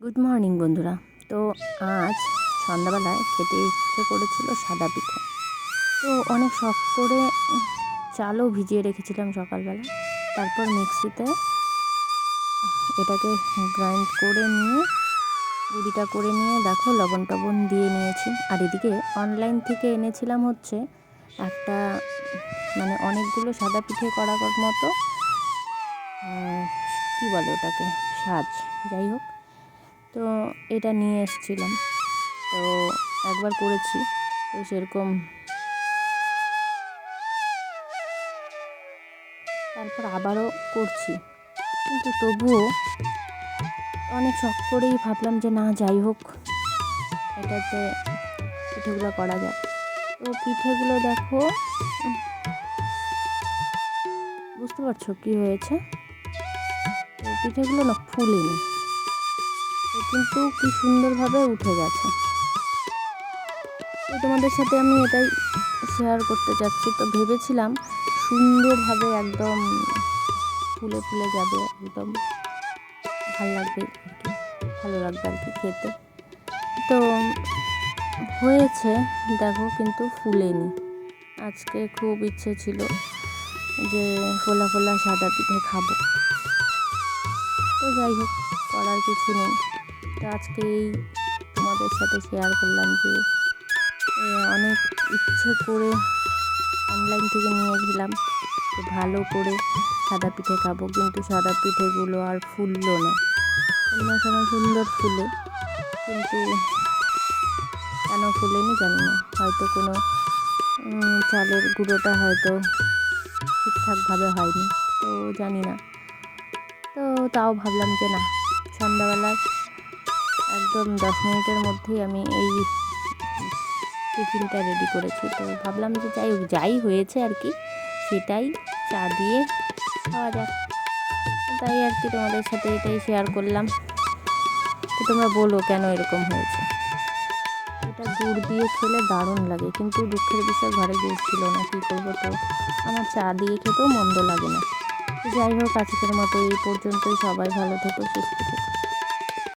Good morning বন্ধুরা। তো আজ সন্ধ্যাবেলায় খেতে ইচ্ছে করেছিল সাদা পিঠে। তো অনেক শখ করে চালও ভিজিয়ে রেখেছিলাম সকালবেলা। তারপর মিক্সিতে এটাকে গ্রাইন্ড করে নিয়ে, গুঁড়িটা করে নিয়ে দেখো লবণ টবণ দিয়ে নিয়েছি। আর এদিকে অনলাইন থেকে এনেছিলাম হচ্ছে একটা মানে অনেকগুলো সাদা পিঠে করার মতো কী বলে ওটাকে? সাজ। যাই হোক। তো এটা নিয়ে এসেছিলাম। তো একবার করেছি, তো সেরকম। তারপর আবারও করছি। কিন্তু তবুও অনেক শখ করেই ভাবলাম যে না, যাই হোক, এটাতে পিঠেগুলো করা যায় তো পিঠেগুলো দেখো, বুঝতে পারছ কী হয়েছে? তো পিঠেগুলো না ফুলেনি। কিন্তু কি সুন্দরভাবে উঠে গেছে। তো তোমাদের সাথে আমি এটাই শেয়ার করতে চাচ্ছি। তো ভেবেছিলাম সুন্দরভাবে একদম ফুলে ফুলে যাবে, একদম ভালো লাগবে ভালো লাগবে আর কি খেতে। তো হয়েছে, দেখো কিন্তু ফুলেনি। আজকে খুব ইচ্ছে ছিল যে ফোলা ফোলা সাদা পিঠে খাব। তো যাই হোক, করার কিছু নেই। তো আজকে এই তোমাদের সাথে শেয়ার করলাম যে অনেক ইচ্ছে করে অনলাইন থেকে নিয়েছিলাম যে ভালো করে সাদা পিঠে খাব, কিন্তু সাদা পিঠেগুলো আর ফুললো না। অন্য সময় সুন্দর ফুলে। কিন্তু কেন ফুলেনি জানি না। হয়তো কোনো চালের গুঁড়োটা হয়তো ঠিকঠাকভাবে হয়নি, তো জানি না। তো তাও ভাবলাম যে না, সন্ধ্যাবেলায় একদম দশ মিনিটের মধ্যেই আমি এই টিফিনটা রেডি করেছি। তো ভাবলাম যে যাই হোক, যাই হয়েছে আর কি, সেটাই চা দিয়ে খাওয়া যাক। তাই আর কি তোমাদের সাথে এটাই শেয়ার করলাম। তো তোমরা বলো কেন এরকম হয়েছে? এটা গুড় দিয়ে খেলে দারুণ লাগে, কিন্তু দুঃখের বিষয় ঘরে গুড় ছিল না, কী করব তো? আমার চা দিয়ে খেতেও মন্দ লাগে না। যাই হোক, আজকের মতো এই পর্যন্তই। সবাই ভালো থেকো, সুস্থ থেকো।